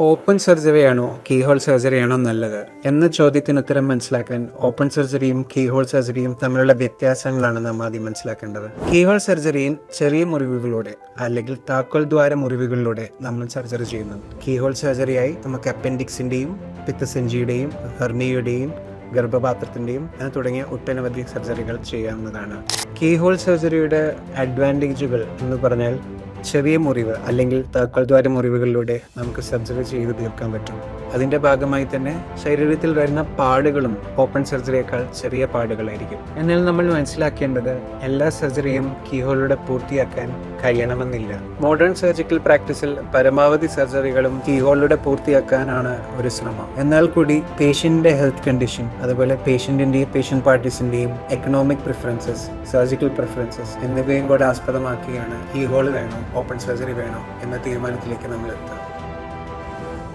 Open സർജറിയാണോ keyhole സർജറിയാണോ നല്ലത്? എന്ന ചോദ്യത്തിന് ഉത്തരം മനസ്സിലാക്കാൻ ഓപ്പൺ സർജറിയും കീഹോൾ സർജറിയും തമ്മിലുള്ള വ്യത്യാസങ്ങളാണ് നാം ആദ്യം മനസ്സിലാക്കേണ്ടത്. കീഹോൾ സർജറിയിൽ ചെറിയ മുറിവുകളിലൂടെ അല്ലെങ്കിൽ താക്കോൽ ദ്വാര മുറിവുകളിലൂടെ നമ്മൾ സർജറി ചെയ്യുന്നു കീഹോൾ സർജറിയായി നമുക്ക് അപ്പൻഡിക്സിന്റെയും പിത്തസഞ്ചിയുടെയും ഹെർണിയുടെയും ഗർഭപാത്രത്തിന്റെയും തുടങ്ങിയ ഒട്ടനവധി സർജറികൾ ചെയ്യാവുന്നതാണ്. കീഹോൾ സർജറിയുടെ അഡ്വാന്റേജുകൾ എന്ന് പറഞ്ഞാൽ ചെറിയ മുറിവ് അല്ലെങ്കിൽ താക്കോൽ ദ്വാര മുറിവുകളിലൂടെ നമുക്ക് സർജറി ചെയ്ത് തീർക്കാൻ പറ്റും. അതിന്റെ ഭാഗമായി തന്നെ ശരീരത്തിൽ വരുന്ന പാടുകളും ഓപ്പൺ സർജറിയേക്കാൾ ചെറിയ പാടുകളായിരിക്കും. എന്നാൽ നമ്മൾ മനസ്സിലാക്കേണ്ടത് എല്ലാ സർജറിയും കീഹോളിലൂടെ പൂർത്തിയാക്കാൻ കഴിയണമെന്നില്ല. മോഡേൺ സർജിക്കൽ പ്രാക്ടീസിൽ പരമാവധി സർജറികളും കീഹോളിലൂടെ പൂർത്തിയാക്കാനാണ് ഒരു ശ്രമം. എന്നാൽ കൂടി പേഷ്യന്റിന്റെ ഹെൽത്ത് കണ്ടീഷൻ അതുപോലെ പേഷ്യന്റിന്റെയും പേഷ്യന്റ് പാർട്ടീസിന്റെയും എക്കണോമിക് പ്രിഫറൻസസ് സർജിക്കൽ പ്രിഫറൻസസ് എന്നിവയും കൂടെ ആസ്പദമാക്കിയാണ് കീഹോൾ വേണോ ഓപ്പൺ സർജറി വേണോ എന്ന തീരുമാനത്തിലേക്ക് നമ്മൾ എത്തുക